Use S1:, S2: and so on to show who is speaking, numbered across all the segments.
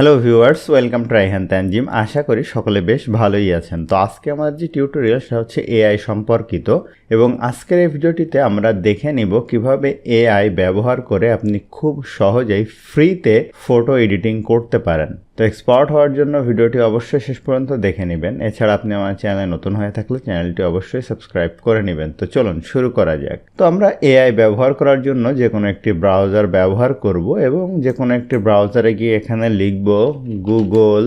S1: Hello viewers welcome to Raihan Tanjim আশা করি সকলে বেশ ভালোই আছেন। তো আজকে আমাদের যে টিউটোরিয়াল সেটা হচ্ছে এআই সম্পর্কিত। এবং আজকের এই ভিডিওটিতে আমরা দেখে নিব কীভাবে এআই ব্যবহার করে আপনি খুব সহজেই ফ্রিতে ফটো এডিটিং করতে পারেন। তো এক্সপার্ট হওয়ার জন্য ভিডিওটি অবশ্যই শেষ পর্যন্ত দেখে নেবেন। এছাড়া আপনি আমার চ্যানেলে নতুন হয়ে থাকলে চ্যানেলটি অবশ্যই সাবস্ক্রাইব করে নেবেন। তো চলুন শুরু করা যাক। তো আমরা এআই ব্যবহার করার জন্য যে কোনো একটি ব্রাউজার ব্যবহার করব এবং যে কোনো একটি ব্রাউজারে গিয়ে এখানে লিখব গুগল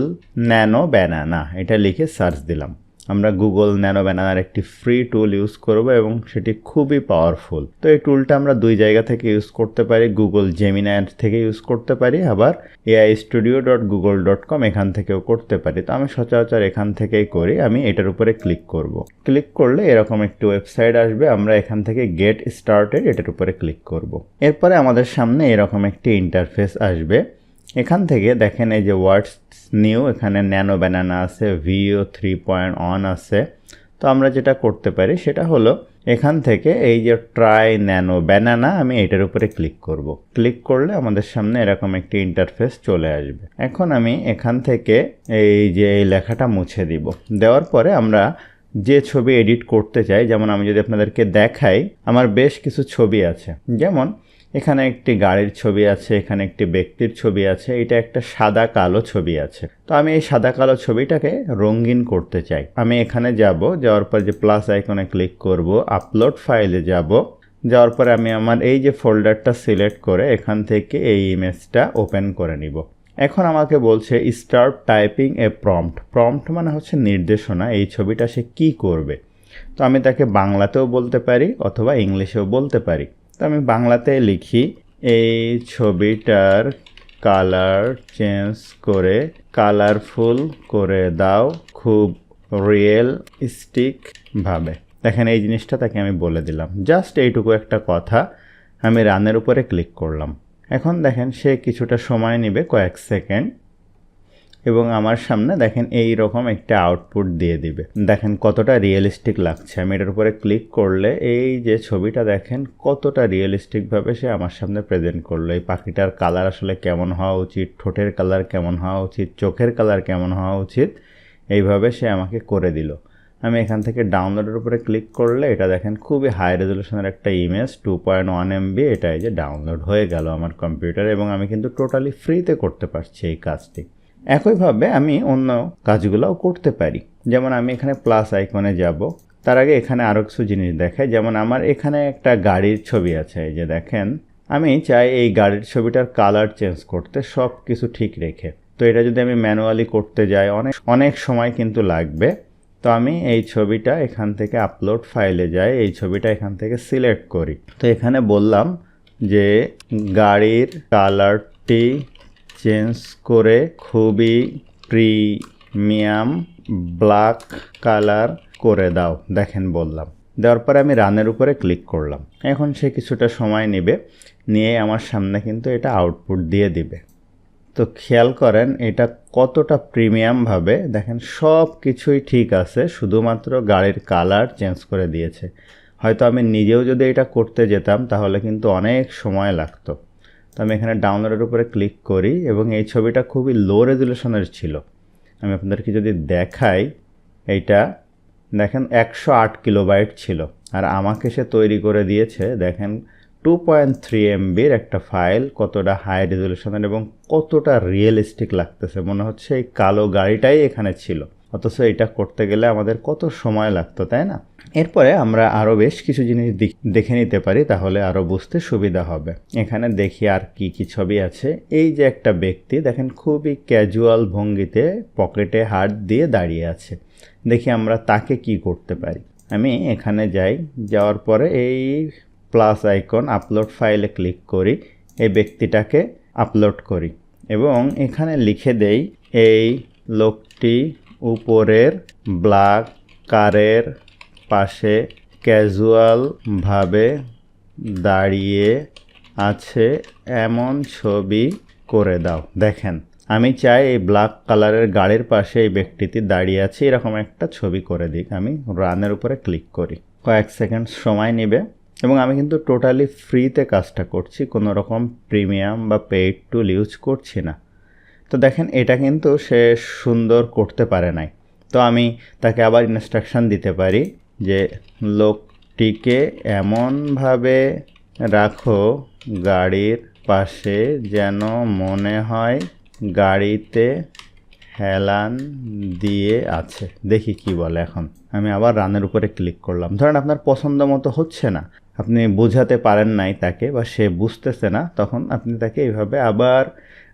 S1: ন্যানো ব্যানানা এটা লিখে সার্চ দিলাম। আমরা গুগল ন্যানো ব্যানার একটি ফ্রি টুল ইউজ করব এবং সেটি খুবই পাওয়ারফুল তো এই টুলটা আমরা দুই জায়গা থেকে ইউজ করতে পারি গুগল জেমিনার থেকে ইউজ করতে পারি, আবার AI studio dot Google dot com এখান থেকেও করতে পারি। তো আমি সচরাচর এখান থেকেই করি, আমি এটার উপরে ক্লিক করব। ক্লিক করলে এরকম একটি ওয়েবসাইট আসবে, আমরা এখান থেকে গেট স্টার্টেড এটার উপরে ক্লিক করব। এরপরে আমাদের সামনে এরকম একটি ইন্টারফেস আসবে। এখান থেকে দেখেন এই যে ওয়ার্ডস নিউ এখানে ন্যানো ব্যানানা আছে, ভিও থ্রি পয়েন্ট অন আছে। তো আমরা যেটা করতে পারি সেটা হলো এখান থেকে এই যে ট্রাই ন্যানো ব্যানানা, আমি এটার উপরে ক্লিক করব। ক্লিক করলে আমাদের সামনে এরকম একটি ইন্টারফেস চলে আসবে। এখন আমি এখান থেকে এই যে এই লেখাটা মুছে দিব। দেওয়ার পরে আমরা যে ছবি এডিট করতে চাই, যেমন আমি যদি আপনাদেরকে দেখাই, আমার বেশ কিছু ছবি আছে। যেমন এখানে একটি গাড়ির ছবি আছে, এখানে একটি ব্যক্তির ছবি আছে, এটা একটা সাদা কালো ছবি আছে। তো আমি এই সাদা কালো ছবিটাকে রঙিন করতে চাই। আমি এখানে যাব, যাওয়ার পর যে প্লাস আইকনে ক্লিক করব আপলোড ফাইলে যাব। যাওয়ার পরে আমি আমার এই যে ফোল্ডারটা সিলেক্ট করে এখান থেকে এই ইমেজটা ওপেন করে নিব। এখন আমাকে বলছে start typing a prompt prompt মানে হচ্ছে নির্দেশনা, এই ছবিটা সে কি করবে? তো আমি তাকে বাংলাতেও বলতে পারি অথবা ইংলিশেও বলতে পারি। তো আমি বাংলাতে লিখি, এই ছবিটার কালার চেঞ্জ করে কালারফুল করে দাও খুব রিয়েলস্টিকভাবে দেখেন এই জিনিসটা তাকে আমি বলে দিলাম। জাস্ট এইটুকু একটা কথা আমি রানের উপরে ক্লিক করলাম। এখন দেখেন সে কিছুটা সময় নেবে, কয়েক সেকেন্ড এবং আমার সামনে দেখেন এই রকম একটা আউটপুট দিয়ে দিবে। দেখেন কতটা রিয়েলিস্টিক লাগছে। আমি এটার উপরে ক্লিক করলে এই যে ছবিটা দেখেন কতটা রিয়েলিস্টিকভাবে সে আমার সামনে প্রেজেন্ট করল। এই পাখিটার কালার আসলে কেমন হওয়া উচিত? ঠোঁটের কালার কেমন হওয়া উচিত? চোখের কালার কেমন হওয়া উচিত? এইভাবে সে আমাকে করে দিল। আমি এখান থেকে ডাউনলোডের উপরে ক্লিক করলে এটা দেখেন খুবই হাই রেজলিউশনের একটা image two point one MB এটা এই যে ডাউনলোড হয়ে গেল আমার কম্পিউটার এবং আমি কিন্তু টোটালি ফ্রিতে করতে পারছি এই কাজটি। একইভাবে আমি অন্য কাজগুলোও করতে পারি। যেমন আমি এখানে প্লাস আইকনে যাব। তার আগে এখানে আরও কিছু জিনিস দেখায় যেমন আমার এখানে একটা গাড়ির ছবি আছে, এই যে দেখেন। আমি চাই এই গাড়ির ছবিটার কালার চেঞ্জ করতে সব কিছু ঠিক রেখে। তো এটা যদি আমি ম্যানুয়ালি করতে যাই, অনেক অনেক সময় কিন্তু লাগবে। তো আমি এই ছবিটা এখান থেকে আপলোড ফাইলে যাই, এই ছবিটা এখান থেকে সিলেক্ট করি। তো এখানে বললাম যে গাড়ির কালারটি চেঞ্জ করে খুবই প্রিমিয়াম ব্ল্যাক কালার করে দাও। দেখেন বললাম। দেওয়ার পরে আমি রানের উপরে ক্লিক করলাম। এখন সে কিছুটা সময় নেবে, নিয়ে আমার সামনে কিন্তু এটা আউটপুট দিয়ে দিবে। তো খেয়াল করেন, এটা কতটা প্রিমিয়ামভাবে দেখেন সব কিছুই ঠিক আছে, শুধুমাত্র গাড়ির কালার চেঞ্জ করে দিয়েছে। হয়তো আমি নিজেও যদি এটা করতে যেতাম, তাহলে কিন্তু অনেক সময় লাগতো। তো আমি এখানে ডাউনলোডের উপরে ক্লিক করি এবং এই ছবিটা খুবই লো রেজুলেশনের ছিল। আমি আপনাদেরকে যদি দেখাই, এইটা দেখেন একশো আট কিলোবাইট ছিল। আর আমাকে সে তৈরি করে দিয়েছে, দেখেন টু পয়েন্ট থ্রি এমবির একটা ফাইল কতটা হাই রেজলিউশনের এবং কতটা রিয়েলিস্টিক লাগতেছে। মনে হচ্ছে এই কালো গাড়িটাই এখানে ছিল। অথচ এটা করতে গেলে আমাদের কত সময় লাগতো, তাই না? এরপরে আমরা আরও বেশ কিছু জিনিস দেখে নিতে পারি, তাহলে আরও বুঝতে সুবিধা হবে। এখানে দেখি আর কি কি ছবি আছে। এই যে একটা ব্যক্তি, দেখেন, খুবই ক্যাজুয়াল ভঙ্গিতে পকেটে হাত দিয়ে দাঁড়িয়ে আছে। দেখি আমরা তাকে কি করতে পারি। আমি এখানে যাই, যাওয়ার পরে এই প্লাস আইকন আপলোড ফাইলে ক্লিক করি, এই ব্যক্তিটাকে আপলোড করি এবং এখানে লিখে দেই, এই লোকটি উপরের ব্ল্যাক কারের পাশে ক্যাজুয়ালভাবে দাঁড়িয়ে আছে এমন ছবি করে দাও। দেখেন, আমি চাই এই ব্ল্যাক কালারের গাড়ির পাশে এই ব্যক্তিটি দাঁড়িয়ে আছে, এরকম একটা ছবি করে দিক। আমি রানের উপরে ক্লিক করি। কয়েক সেকেন্ড সময় নেবে এবং আমি কিন্তু টোটালি ফ্রিতে কাজটা করছি, কোনো রকম প্রিমিয়াম বা পেইড টুল ইউজ করছি না। তো দেখেন, এটা কিন্তু সে সুন্দর করতে পারে নাই। তো আমি তাকে আবার ইনস্ট্রাকশন দিতে পারি যে, লোকটিকে এমনভাবে রাখো, গাড়ির পাশে যেন মনে হয় গাড়িতে হেলান দিয়ে আছে। দেখি কি বলে এখন। আমি আবার রানের উপরে ক্লিক করলাম। ধরেন আপনার পছন্দ মতো হচ্ছে না। আপনি বোঝাতে পারেন নাই তাকে বা সে বুঝতেছে না, তখন আপনি তাকে এইভাবে আবার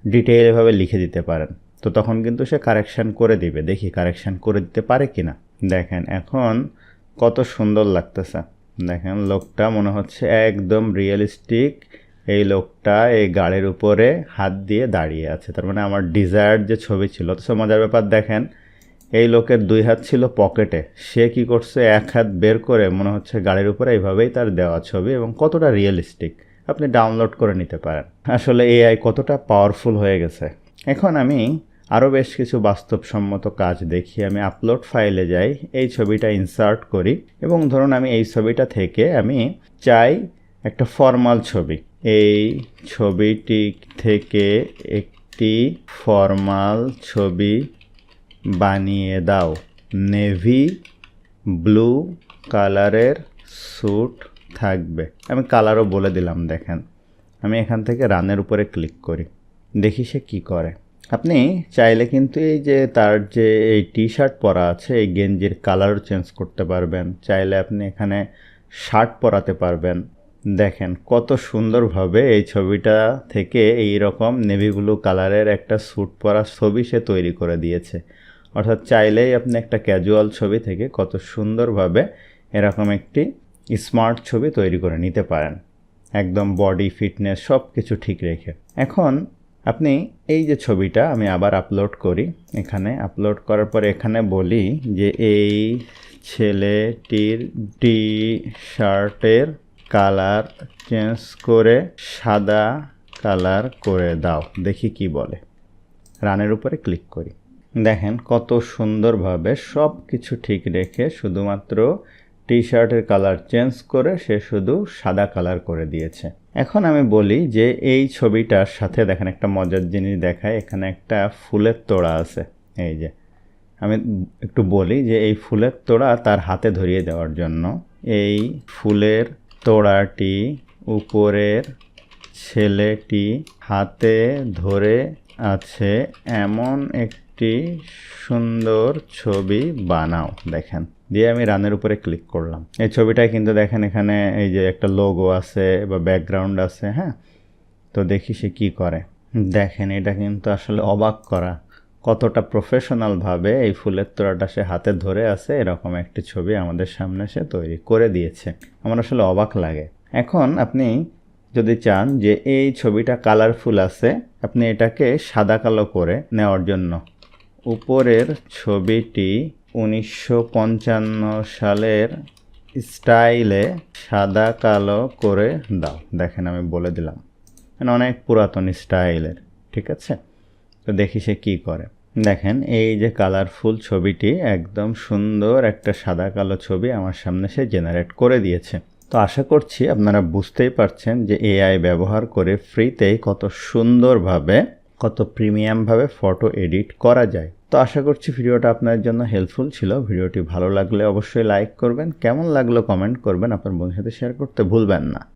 S1: ডিটেইল এভাবে লিখে দিতে পারেন। তো তখন কিন্তু সে কারেকশান করে দিবে। দেখি কারেকশান করে দিতে পারে কি না দেখেন, এখন কত সুন্দর লাগতেছে। দেখেন, লোকটা মনে হচ্ছে একদম রিয়েলিস্টিক এই লোকটা এই গাড়ির উপরে হাত দিয়ে দাঁড়িয়ে আছে। তার মানে আমার ডিজায়ার্ড যে ছবি ছিল তো মজার ব্যাপার দেখেন, এই লোকের দুই হাত ছিল পকেটে সে কি করছে? এক হাত বের করে মনে হচ্ছে গাড়ির উপরে এইভাবেই তার দেওয়া ছবি এবং কতটা রিয়েলিস্টিক আপনি ডাউনলোড করে নিতে পারেন। আসলে এআই কতটা পাওয়ারফুল হয়ে গেছে। এখন আমি আরও বেশ কিছু বাস্তবসম্মত কাজ দেখি। আমি আপলোড ফাইলে যাই, এই ছবিটা ইনসার্ট করি এবং ধরুন আমি এই ছবিটা থেকে আমি চাই একটা ফর্মাল ছবি। এই ছবিটি থেকে একটি ফর্মাল ছবি বানিয়ে দাও। নেভি ব্লু কালারের স্যুট থাকবে। আমি কালারও বলে দিলাম, দেখেন। আমি এখান থেকে রানের উপরে ক্লিক করি। দেখি সে কী করে। আপনি চাইলে কিন্তু এই যে তার যে এই টি শার্ট পরা আছে, এই গেঞ্জির কালারও চেঞ্জ করতে পারবেন। চাইলে আপনি এখানে শার্ট পরাতে পারবেন। দেখেন কত সুন্দরভাবে এই ছবিটা থেকে এই রকম নেভি ব্লু কালারের একটা স্যুট পরা ছবি সে তৈরি করে দিয়েছে। অর্থাৎ চাইলেই আপনি একটা ক্যাজুয়াল ছবি থেকে কত সুন্দরভাবে এরকম একটি স্মার্ট ছবি তৈরি করে নিতে পারেন। একদম বডি, ফিটনেস সব কিছু ঠিক রেখে। এখন আপনি এই যে ছবিটা আমি আবার আপলোড করি, এখানে আপলোড করার পরে এখানে বলি যে এই ছেলেটির টি শার্টের কালার চেঞ্জ করে সাদা কালার করে দাও। দেখি কি বলে। রানের উপরে ক্লিক করি। দেখেন কত সুন্দরভাবে সব কিছু ঠিক রেখে শুধুমাত্র টি শার্টের কালার চেঞ্জ করে সে শুধু সাদা কালার করে দিয়েছে। এখন আমি বলি যে এই ছবিটার সাথে দেখেন একটা মজার জিনিস দেখায়। এখানে একটা ফুলের তোড়া আছে। এই যে, আমি একটু বলি যে এই ফুলের তোড়া তার হাতে ধরিয়ে দেওয়ার জন্য এই ফুলের তোড়াটি উপরের ছেলেটি হাতে ধরে আছে এমন একটি সুন্দর ছবি বানাও, দেখেন। দিয়ে আমি রানের উপরে ক্লিক করলাম। এই ছবিটায় কিন্তু দেখেন এখানে এই যে একটা লোগো আছে বা ব্যাকগ্রাউন্ড আছে হ্যাঁ? তো দেখি সে কী করে। দেখেন, এটা কিন্তু আসলে অবাক করা। কতটা প্রফেশনালভাবে এই ফুলের তোড়াটা সে হাতে ধরে আছে, এরকম একটি ছবি আমাদের সামনে সে তৈরি করে দিয়েছে। আমার আসলে অবাক লাগে। এখন আপনি যদি চান যে এই ছবিটা কালারফুল আছে, আপনি এটাকে সাদা কালো করে নেওয়ার জন্য উপরের ছবিটি উনিশশো পঞ্চান্ন সালের স্টাইলে সাদা কালো করে দাও। দেখেন আমি বলে দিলাম। মানে অনেক পুরাতন স্টাইলের, ঠিক আছে? তো দেখি সে কী করে। দেখেন, এই যে কালারফুল ছবিটি একদম সুন্দর একটা সাদা কালো ছবি আমার সামনে সে জেনারেট করে দিয়েছে। তো আশা করছি আপনারা বুঝতেই পারছেন যে এআই ব্যবহার করে ফ্রিতেই কত সুন্দরভাবে কত প্রিমিয়ামভাবে ফটো এডিট করা যায়। তো আশা করছি ভিডিওটা আপনার জন্য হেল্পফুল ছিল। ভিডিওটি ভালো লাগলে অবশ্যই লাইক করবেন। কেমন লাগল কমেন্ট করবেন আপনার বন্ধুর সাথে শেয়ার করতে ভুলবেন না।